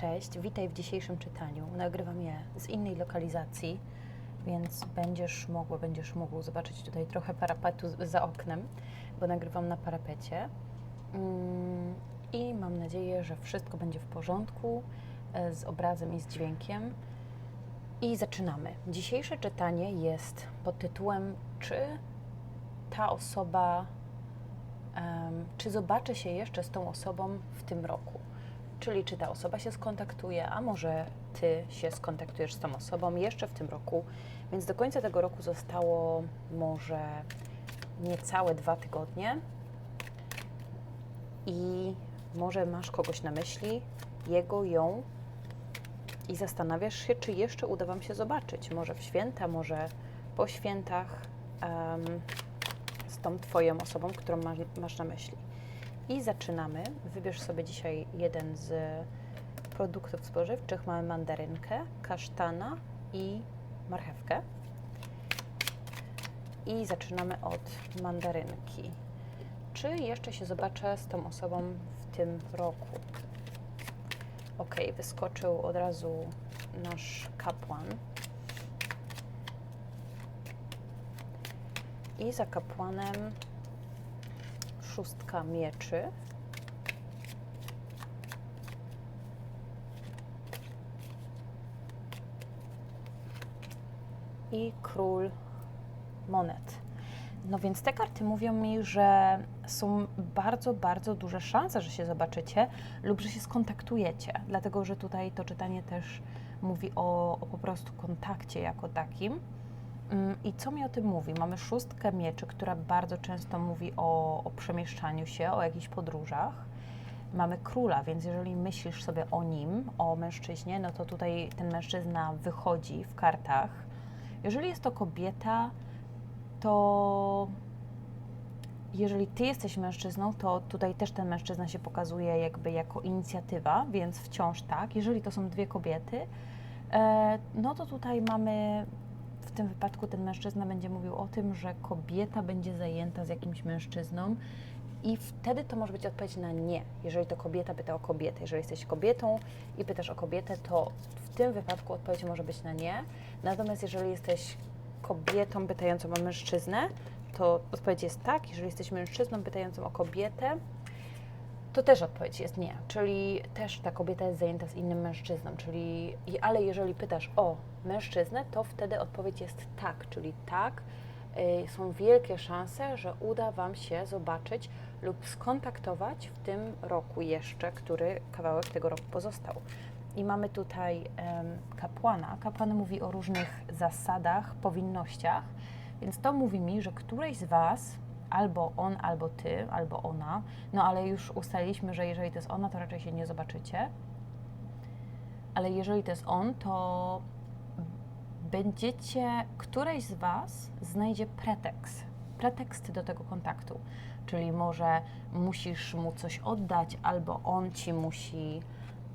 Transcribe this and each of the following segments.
Cześć, witaj w dzisiejszym czytaniu. Nagrywam je z innej lokalizacji, więc będziesz mogła, będziesz mógł zobaczyć tutaj trochę parapetu za oknem, bo nagrywam na parapecie. Mm, I mam nadzieję, że wszystko będzie w porządku e, z obrazem i z dźwiękiem. I zaczynamy. Dzisiejsze czytanie jest pod tytułem Czy ta osoba, czy zobaczę się jeszcze z tą osobą w tym roku? Czyli czy ta osoba się skontaktuje, a może ty się skontaktujesz z tą osobą jeszcze w tym roku. Więc do końca tego roku zostało może niecałe dwa tygodnie. I może masz kogoś na myśli, jego, ją, i zastanawiasz się, czy jeszcze uda Wam się zobaczyć. Może w święta, może po świętach em, z tą Twoją osobą, którą masz, masz na myśli. I zaczynamy. Wybierz sobie dzisiaj jeden z produktów spożywczych. Mamy mandarynkę, kasztana i marchewkę. I zaczynamy od mandarynki. Czy jeszcze się zobaczę z tą osobą w tym roku? Ok, wyskoczył od razu nasz kapłan. I za kapłanem szóstka mieczy. I król monet. No więc te karty mówią mi, że są bardzo, bardzo duże szanse, że się zobaczycie lub że się skontaktujecie, dlatego że tutaj to czytanie też mówi o, o po prostu kontakcie jako takim. Mm, I co mi o tym mówi? Mamy szóstkę mieczy, która bardzo często mówi o, o przemieszczaniu się, o jakichś podróżach. Mamy króla, więc jeżeli myślisz sobie o nim, o mężczyźnie, no to tutaj ten mężczyzna wychodzi w kartach. Jeżeli jest to kobieta, to jeżeli ty jesteś mężczyzną, to tutaj też ten mężczyzna się pokazuje jakby jako inicjatywa, więc wciąż tak. Jeżeli to są dwie kobiety, e, no to tutaj mamy w tym wypadku ten mężczyzna będzie mówił o tym, że kobieta będzie zajęta z jakimś mężczyzną i wtedy to może być odpowiedź na nie. Jeżeli to kobieta pyta o kobietę, jeżeli jesteś kobietą i pytasz o kobietę, to w tym wypadku odpowiedź może być na nie. Natomiast jeżeli jesteś kobietą pytającą o mężczyznę, to odpowiedź jest tak. Jeżeli jesteś mężczyzną pytającym o kobietę, to też odpowiedź jest nie. Czyli też ta kobieta jest zajęta z innym mężczyzną. Czyli, ale jeżeli pytasz o mężczyznę, to wtedy odpowiedź jest tak. Czyli tak, y, są wielkie szanse, że uda Wam się zobaczyć lub skontaktować w tym roku jeszcze, który kawałek tego roku pozostał. I mamy tutaj kapłana. Kapłan mówi o różnych zasadach, powinnościach, więc to mówi mi, że któreś z Was, albo on, albo ty, albo ona, no ale już ustaliliśmy, że jeżeli to jest ona, to raczej się nie zobaczycie. Ale jeżeli to jest on, to będziecie, któreś z Was znajdzie pretekst, pretekst do tego kontaktu. Czyli może musisz mu coś oddać, albo on ci musi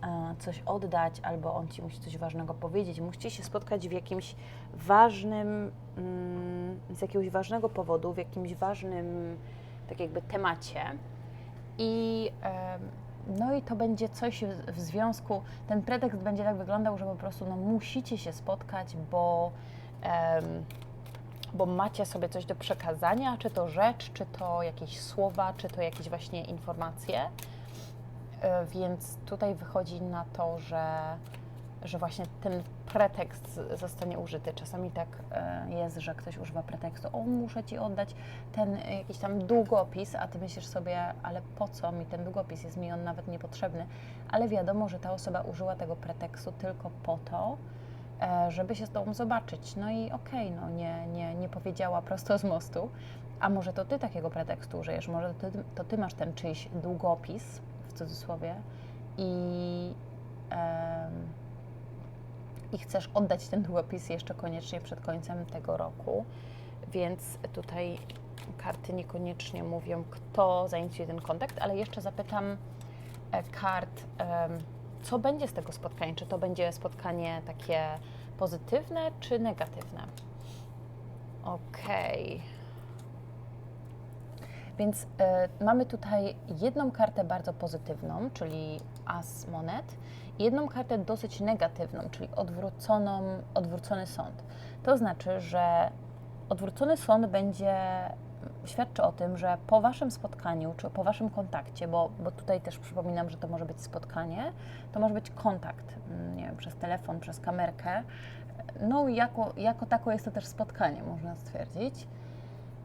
e, coś oddać, albo on ci musi coś ważnego powiedzieć. Musicie się spotkać w jakimś ważnym, mm, z jakiegoś ważnego powodu, w jakimś ważnym, tak jakby temacie. I no i to będzie coś w, związku, ten pretekst będzie tak wyglądał, że po prostu no, musicie się spotkać, bo, bo macie sobie coś do przekazania, czy to rzecz, czy to jakieś słowa, czy to jakieś właśnie informacje. E, Więc tutaj wychodzi na to, że, że właśnie ten pretekst zostanie użyty. Czasami tak e, jest, że ktoś używa pretekstu, o muszę Ci oddać ten e, jakiś tam długopis, a Ty myślisz sobie, ale po co mi ten długopis, jest mi on nawet niepotrzebny. Ale wiadomo, że ta osoba użyła tego pretekstu tylko po to, e, żeby się z Tobą zobaczyć. No i okej, no nie, nie, nie powiedziała prosto z mostu, a może to Ty takiego pretekstu użyjesz, może to Ty, to ty masz ten czyjś długopis, w cudzysłowie, i, em, i chcesz oddać ten długopis jeszcze koniecznie przed końcem tego roku, więc tutaj karty niekoniecznie mówią, kto zainicjuje ten kontakt, ale jeszcze zapytam e, kart, co będzie z tego spotkania? Czy to będzie spotkanie takie pozytywne czy negatywne? Okej. Więc e, mamy tutaj jedną kartę bardzo pozytywną, czyli as monet, i jedną kartę dosyć negatywną, czyli odwróconą, odwrócony sąd. To znaczy, że odwrócony sąd będzie świadczy o tym, że po Waszym spotkaniu, czy po Waszym kontakcie, bo, bo tutaj też przypominam, że to może być spotkanie, to może być kontakt, mm, nie wiem, przez telefon, przez kamerkę. No jako, jako tako jest to też spotkanie, można stwierdzić.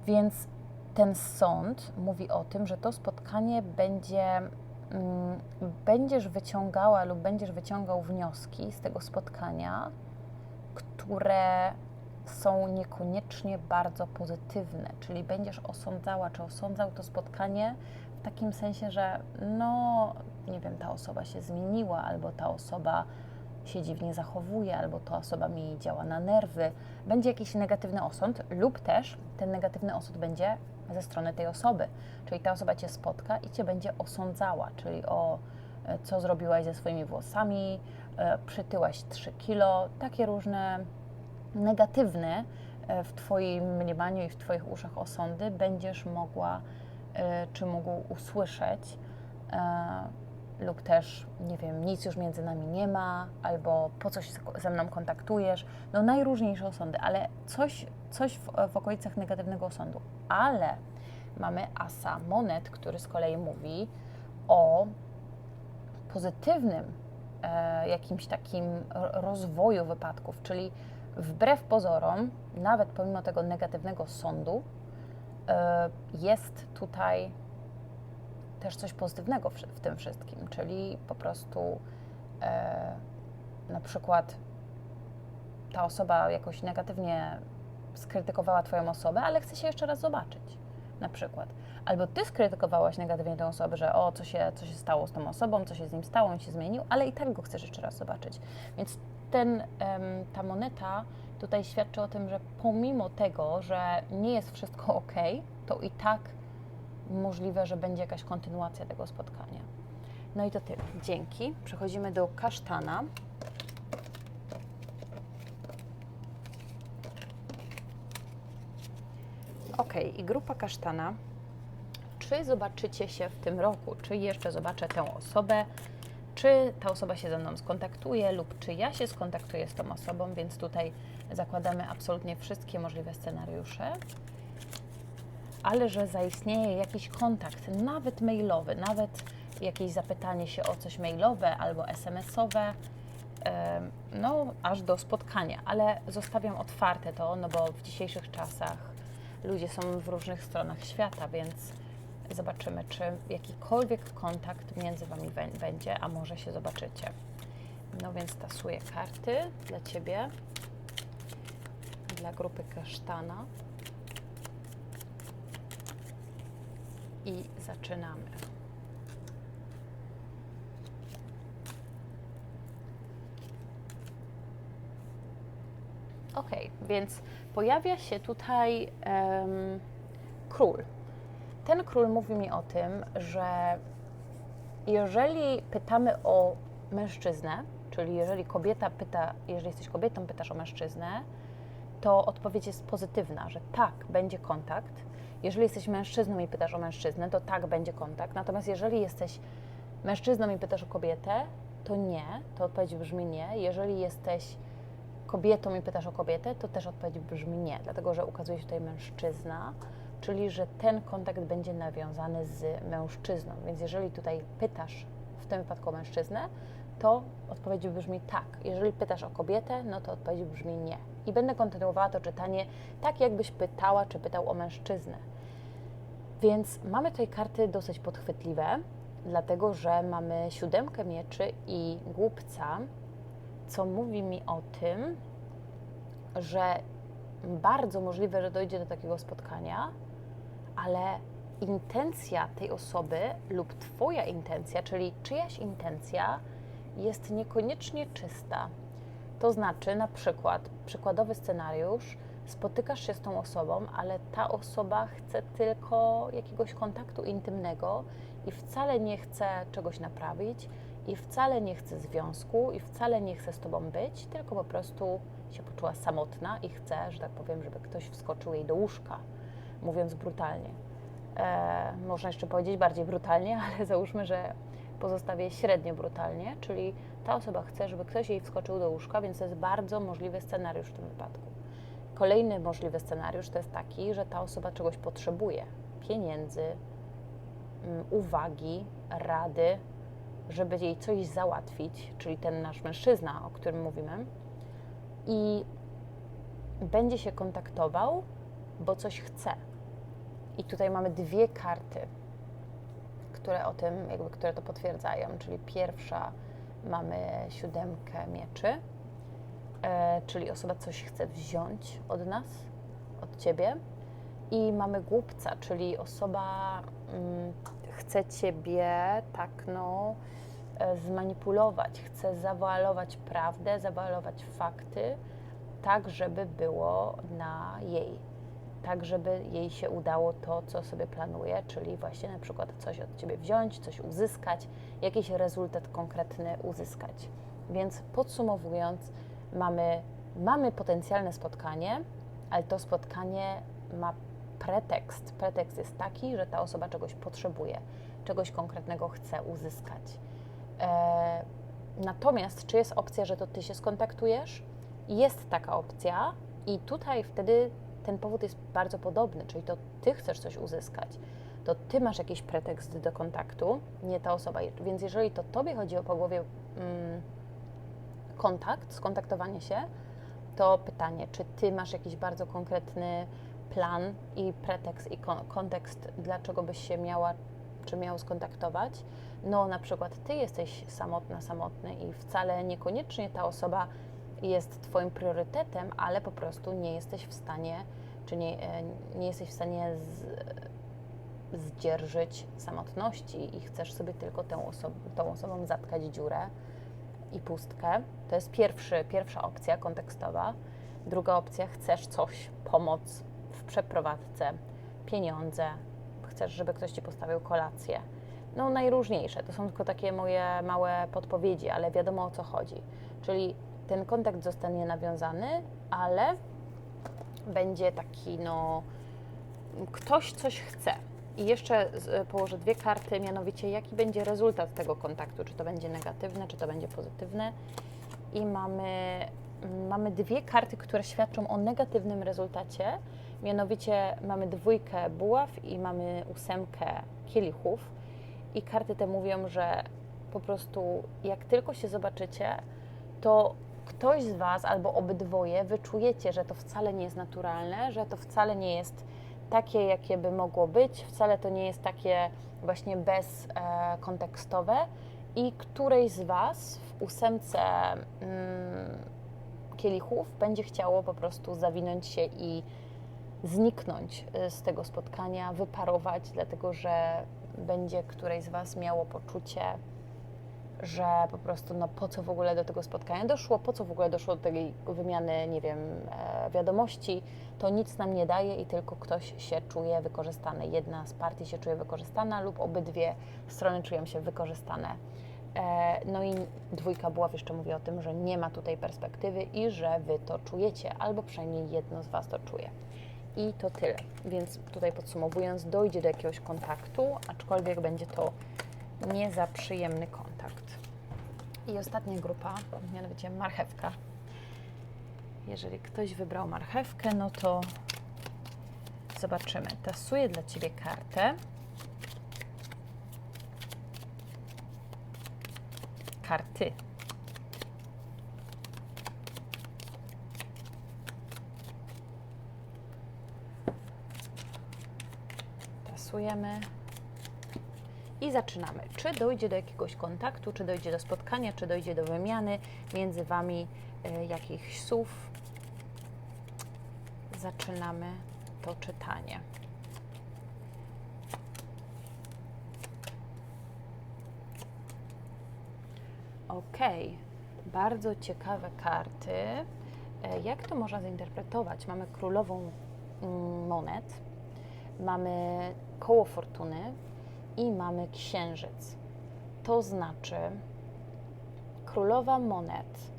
Więc ten sąd mówi o tym, że to spotkanie będzie, mm, będziesz wyciągała lub będziesz wyciągał wnioski z tego spotkania, które są niekoniecznie bardzo pozytywne, czyli będziesz osądzała czy osądzał to spotkanie w takim sensie, że no, nie wiem, ta osoba się zmieniła, albo ta osoba się dziwnie zachowuje, albo ta osoba mi działa na nerwy. Będzie jakiś negatywny osąd, lub też ten negatywny osąd będzie ze strony tej osoby, czyli ta osoba cię spotka i cię będzie osądzała, czyli o e, co zrobiłaś ze swoimi włosami, e, przytyłaś 3 kilo, takie różne negatywne e, w Twoim mniemaniu i w Twoich uszach osądy będziesz mogła czy mógł usłyszeć, lub też, nie wiem, nic już między nami nie ma, albo po coś ze mną kontaktujesz. No, najróżniejsze osądy, ale coś, coś w, w okolicach negatywnego osądu. Ale mamy asa monet, który z kolei mówi o pozytywnym e, jakimś takim rozwoju wypadków, czyli wbrew pozorom, nawet pomimo tego negatywnego sądu, e, jest tutaj też coś pozytywnego w, tym wszystkim, czyli po prostu e, na przykład ta osoba jakoś negatywnie skrytykowała Twoją osobę, ale chce się jeszcze raz zobaczyć, na przykład. Albo Ty skrytykowałaś negatywnie tę osobę, że o, co się, co się stało z tą osobą, co się z nim stało, on się zmienił, ale i tak go chcesz jeszcze raz zobaczyć. Więc ten, ta moneta tutaj świadczy o tym, że pomimo tego, że nie jest wszystko ok, to i tak możliwe, że będzie jakaś kontynuacja tego spotkania. No i to tyle. Dzięki. Przechodzimy do kasztana. Ok, i grupa kasztana. Czy zobaczycie się w tym roku? Czy jeszcze zobaczę tę osobę? czy ta osoba się ze mną skontaktuje lub czy ja się skontaktuję z tą osobą, więc tutaj zakładamy absolutnie wszystkie możliwe scenariusze. Ale że zaistnieje jakiś kontakt, nawet mailowy, nawet jakieś zapytanie się o coś mailowe albo SMS-owe, no aż do spotkania, ale zostawiam otwarte to, no bo w dzisiejszych czasach ludzie są w różnych stronach świata, więc Zobaczymy, czy jakikolwiek kontakt między Wami będzie, a może się zobaczycie. No więc tasuję karty dla Ciebie, dla grupy kasztana. I zaczynamy. Ok, więc pojawia się tutaj um, król ten król mówi mi o tym, że jeżeli pytamy o mężczyznę, czyli jeżeli kobieta pyta, jeżeli jesteś kobietą, pytasz o mężczyznę, to odpowiedź jest pozytywna, że tak, będzie kontakt. Jeżeli jesteś mężczyzną i pytasz o mężczyznę, to tak, będzie kontakt. Natomiast jeżeli jesteś mężczyzną i pytasz o kobietę, to nie, to odpowiedź brzmi nie. Jeżeli jesteś kobietą i pytasz o kobietę, to też odpowiedź brzmi nie, dlatego że ukazuje się tutaj mężczyzna czyli że ten kontakt będzie nawiązany z mężczyzną. Więc jeżeli tutaj pytasz w tym wypadku o mężczyznę, to odpowiedź brzmi tak. Jeżeli pytasz o kobietę, no to odpowiedź brzmi nie. I będę kontynuowała to czytanie tak, jakbyś pytała czy pytał o mężczyznę. Więc mamy tutaj karty dosyć podchwytliwe, dlatego że mamy siódemkę mieczy i głupca, co mówi mi o tym, że bardzo możliwe, że dojdzie do takiego spotkania, ale intencja tej osoby lub Twoja intencja, czyli czyjaś intencja, jest niekoniecznie czysta. To znaczy, na przykład, przykładowy scenariusz, spotykasz się z tą osobą, ale ta osoba chce tylko jakiegoś kontaktu intymnego i wcale nie chce czegoś naprawić, i wcale nie chce związku, i wcale nie chce z Tobą być, tylko po prostu się poczuła samotna i chce, że tak powiem, żeby ktoś wskoczył jej do łóżka mówiąc brutalnie. e, można jeszcze powiedzieć bardziej brutalnie, ale załóżmy, że pozostawię średnio brutalnie, czyli ta osoba chce, żeby ktoś jej wskoczył do łóżka, więc to jest bardzo możliwy scenariusz w tym wypadku. Kolejny możliwy scenariusz to jest taki, że ta osoba czegoś potrzebuje: pieniędzy, mm, uwagi, rady, żeby jej coś załatwić, czyli ten nasz mężczyzna, o którym mówimy, i będzie się kontaktował, bo coś chce. I tutaj mamy dwie karty, które o tym, jakby, które to potwierdzają. Czyli pierwsza mamy siódemkę mieczy, e, czyli osoba coś chce wziąć od nas, od ciebie. I mamy głupca, czyli osoba mm, chce ciebie tak, no, zmanipulować, chce zawoalować prawdę, zawoalować fakty, tak, żeby było na jej tak żeby jej się udało to, co sobie planuje, czyli właśnie na przykład coś od ciebie wziąć, coś uzyskać, jakiś rezultat konkretny uzyskać. Więc podsumowując, mamy, mamy potencjalne spotkanie, ale to spotkanie ma pretekst. Pretekst jest taki, że ta osoba czegoś potrzebuje, czegoś konkretnego chce uzyskać. E, natomiast czy jest opcja, że to ty się skontaktujesz? Jest taka opcja, i tutaj wtedy ten powód jest bardzo podobny, czyli to ty chcesz coś uzyskać, to ty masz jakiś pretekst do kontaktu, nie ta osoba. Więc jeżeli to tobie chodzi o po głowie mm, kontakt, skontaktowanie się, to pytanie, czy ty masz jakiś bardzo konkretny plan i pretekst i kontekst, dlaczego byś się miała czy miał skontaktować. No, na przykład ty jesteś samotna, samotny i wcale niekoniecznie ta osoba jest Twoim priorytetem, ale po prostu nie jesteś w stanie, czy nie, e, nie jesteś w stanie z, zdzierżyć samotności i chcesz sobie tylko tę oso tą osobą zatkać dziurę i pustkę. To jest pierwszy, pierwsza opcja kontekstowa. Druga opcja, chcesz coś, pomoc przeprowadzce, pieniądze, chcesz, żeby ktoś Ci postawił kolację. No najróżniejsze, to są tylko takie moje małe podpowiedzi, ale wiadomo o co chodzi. Czyli ten kontakt zostanie nawiązany, ale będzie taki, no, ktoś coś chce. I jeszcze położę dwie karty, mianowicie jaki będzie rezultat tego kontaktu, czy to będzie negatywne, czy to będzie pozytywne. I mamy, mamy dwie karty, które świadczą o negatywnym rezultacie, mianowicie mamy dwójkę buław i mamy ósemkę kielichów. I karty te mówią, że po prostu jak tylko się zobaczycie, to ktoś z Was albo obydwoje wyczujecie, że to wcale nie jest naturalne, że to wcale nie jest takie, jakie by mogło być, wcale to nie jest takie właśnie bezkontekstowe e, i którejś z Was w ósemce mm, kielichów będzie chciało po prostu zawinąć się i zniknąć e, z tego spotkania, wyparować, dlatego że będzie którejś z Was miało poczucie, że po prostu no po co w ogóle do tego spotkania doszło, po co w ogóle doszło do tej wymiany, nie wiem, e, wiadomości, to nic nam nie daje i tylko ktoś się czuje wykorzystany. Jedna z partii się czuje wykorzystana lub obydwie strony czują się wykorzystane. E, no i dwójka była jeszcze mówi o tym, że nie ma tutaj perspektywy i że Wy to czujecie, albo przynajmniej jedno z Was to czuje. I to tyle. Więc tutaj podsumowując, dojdzie do jakiegoś kontaktu, aczkolwiek będzie to nie za przyjemny kontakt. I ostatnia grupa, mianowicie marchewka. Jeżeli ktoś wybrał marchewkę, no to zobaczymy. Tasuję dla Ciebie kartę. Karty. Tasujemy i zaczynamy. Czy dojdzie do jakiegoś kontaktu, czy dojdzie do spotkania, czy dojdzie do wymiany między Wami y, jakichś słów. Zaczynamy to czytanie. Ok, bardzo ciekawe karty. E, jak to można zinterpretować? Mamy królową mm, monet, mamy koło fortuny, i mamy księżyc. To znaczy, królowa monet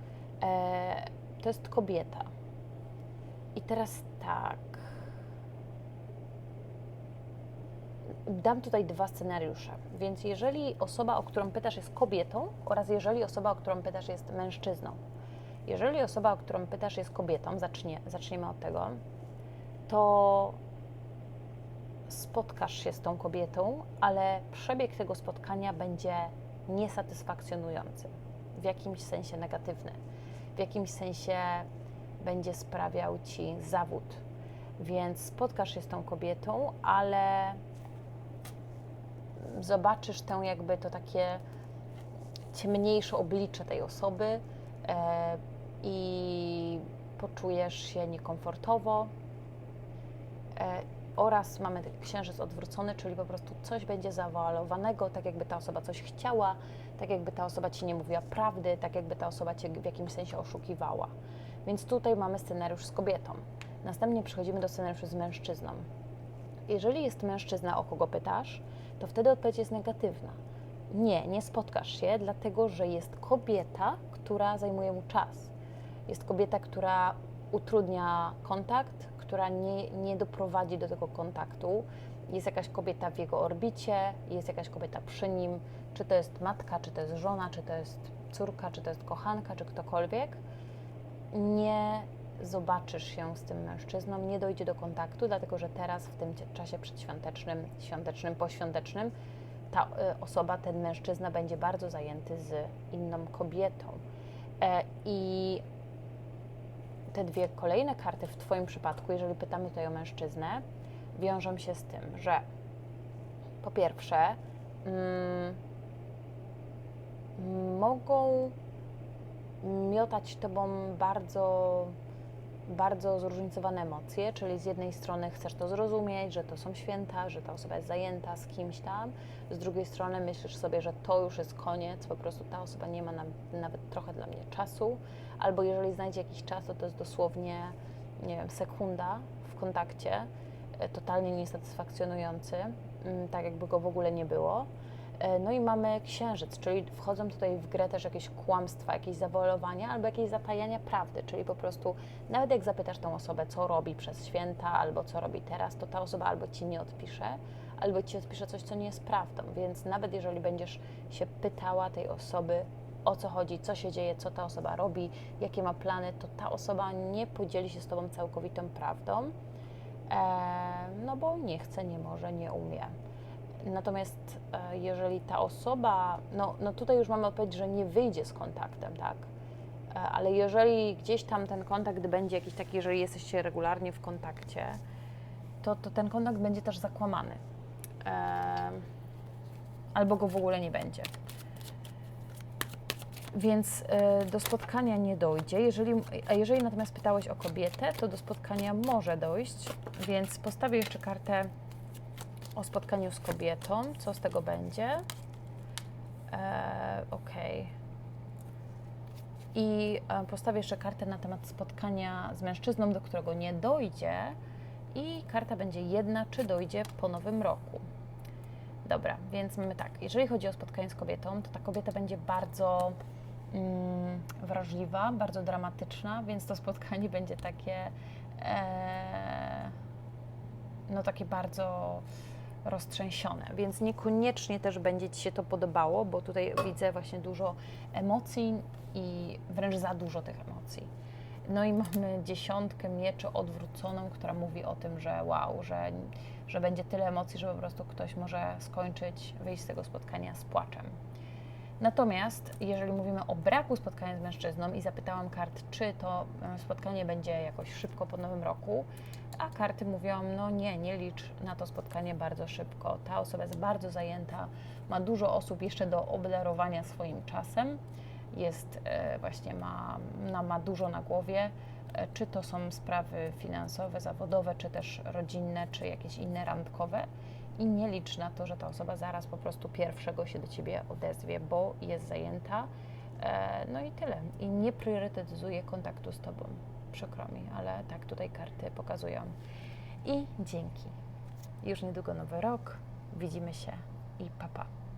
e, to jest kobieta. I teraz tak. dam tutaj dwa scenariusze. Więc jeżeli osoba, o którą pytasz, jest kobietą, oraz jeżeli osoba, o którą pytasz, jest mężczyzną. Jeżeli osoba, o którą pytasz, jest kobietą, zacznie, zaczniemy od tego, to spotkasz się z tą kobietą, ale przebieg tego spotkania będzie niesatysfakcjonujący, w jakimś sensie negatywny, w jakimś sensie będzie sprawiał ci zawód. Więc spotkasz się z tą kobietą, ale zobaczysz tę jakby to takie ciemniejsze oblicze tej osoby e, i poczujesz się niekomfortowo. Oraz mamy księżyc odwrócony, czyli po prostu coś będzie zawoalowanego, tak jakby ta osoba coś chciała, tak jakby ta osoba ci nie mówiła prawdy, tak jakby ta osoba cię w jakimś sensie oszukiwała. Więc tutaj mamy scenariusz z kobietą. Następnie przechodzimy do scenariuszu z mężczyzną. Jeżeli jest mężczyzna, o kogo pytasz, to wtedy odpowiedź jest negatywna. Nie, nie spotkasz się, dlatego że jest kobieta, która zajmuje mu czas. Jest kobieta, która utrudnia kontakt, która nie, nie doprowadzi do tego kontaktu. Jest jakaś kobieta w jego orbicie, jest jakaś kobieta przy nim, czy to jest matka, czy to jest żona, czy to jest córka, czy to jest kochanka, czy ktokolwiek. Nie zobaczysz się z tym mężczyzną, nie dojdzie do kontaktu, dlatego że teraz w tym czasie przedświątecznym, świątecznym, poświątecznym ta y, osoba, ten mężczyzna będzie bardzo zajęty z inną kobietą. E, I te dwie kolejne karty w Twoim przypadku, jeżeli pytamy tutaj o mężczyznę, wiążą się z tym, że po pierwsze mm, mogą miotać Tobą bardzo, bardzo zróżnicowane emocje, czyli z jednej strony chcesz to zrozumieć, że to są święta, że ta osoba jest zajęta z kimś tam, z drugiej strony myślisz sobie, że to już jest koniec, po prostu ta osoba nie ma nawet trochę dla mnie czasu, albo jeżeli znajdzie jakiś czas, to to jest dosłownie, nie wiem, sekunda w kontakcie, e, totalnie niesatysfakcjonujący, mm, tak jakby go w ogóle nie było. E, No i mamy księżyc, czyli wchodzą tutaj w grę też jakieś kłamstwa, jakieś zawolowania albo jakieś zatajania prawdy, czyli po prostu nawet jak zapytasz tą osobę, co robi przez święta albo co robi teraz, to ta osoba albo ci nie odpisze, albo ci odpisze coś, co nie jest prawdą. Więc nawet jeżeli będziesz się pytała tej osoby, o co chodzi, co się dzieje, co ta osoba robi, jakie ma plany, to ta osoba nie podzieli się z tobą całkowitą prawdą, e, no bo nie chce, nie może, nie umie. Natomiast e, jeżeli ta osoba, no, no tutaj już mamy odpowiedź, że nie wyjdzie z kontaktem, tak? E, Ale jeżeli gdzieś tam ten kontakt będzie jakiś taki, jeżeli jesteście regularnie w kontakcie, to, to ten kontakt będzie też zakłamany. E, albo go w ogóle nie będzie. Więc do spotkania nie dojdzie. Jeżeli, a jeżeli natomiast pytałeś o kobietę, to do spotkania może dojść, więc postawię jeszcze kartę o spotkaniu z kobietą. Co z tego będzie? E, ok. I e, postawię jeszcze kartę na temat spotkania z mężczyzną, do którego nie dojdzie. I karta będzie jedna, czy dojdzie po nowym roku. Dobra, więc mamy tak. Jeżeli chodzi o spotkanie z kobietą, to ta kobieta będzie bardzo mm, wrażliwa, bardzo dramatyczna, więc to spotkanie będzie takie, e, no takie bardzo roztrzęsione, więc niekoniecznie też będzie Ci się to podobało, bo tutaj widzę właśnie dużo emocji i wręcz za dużo tych emocji. No i mamy dziesiątkę mieczy odwróconą, która mówi o tym, że wow, że, że będzie tyle emocji, że po prostu ktoś może skończyć, wyjść z tego spotkania z płaczem. Natomiast jeżeli mówimy o braku spotkania z mężczyzną i zapytałam kart, czy to spotkanie będzie jakoś szybko po nowym roku, a karty mówią, no nie, nie licz na to spotkanie bardzo szybko. Ta osoba jest bardzo zajęta, ma dużo osób jeszcze do obdarowania swoim czasem, jest e, właśnie, ma, no, ma dużo na głowie, e, czy to są sprawy finansowe, zawodowe, czy też rodzinne, czy jakieś inne randkowe i nie licz na to, że ta osoba zaraz po prostu pierwszego się do ciebie odezwie, bo jest zajęta. E, No i tyle. I nie priorytetyzuje kontaktu z tobą. Przykro mi, ale tak tutaj karty pokazują. I dzięki. Już niedługo nowy rok. Widzimy się i papa. Pa.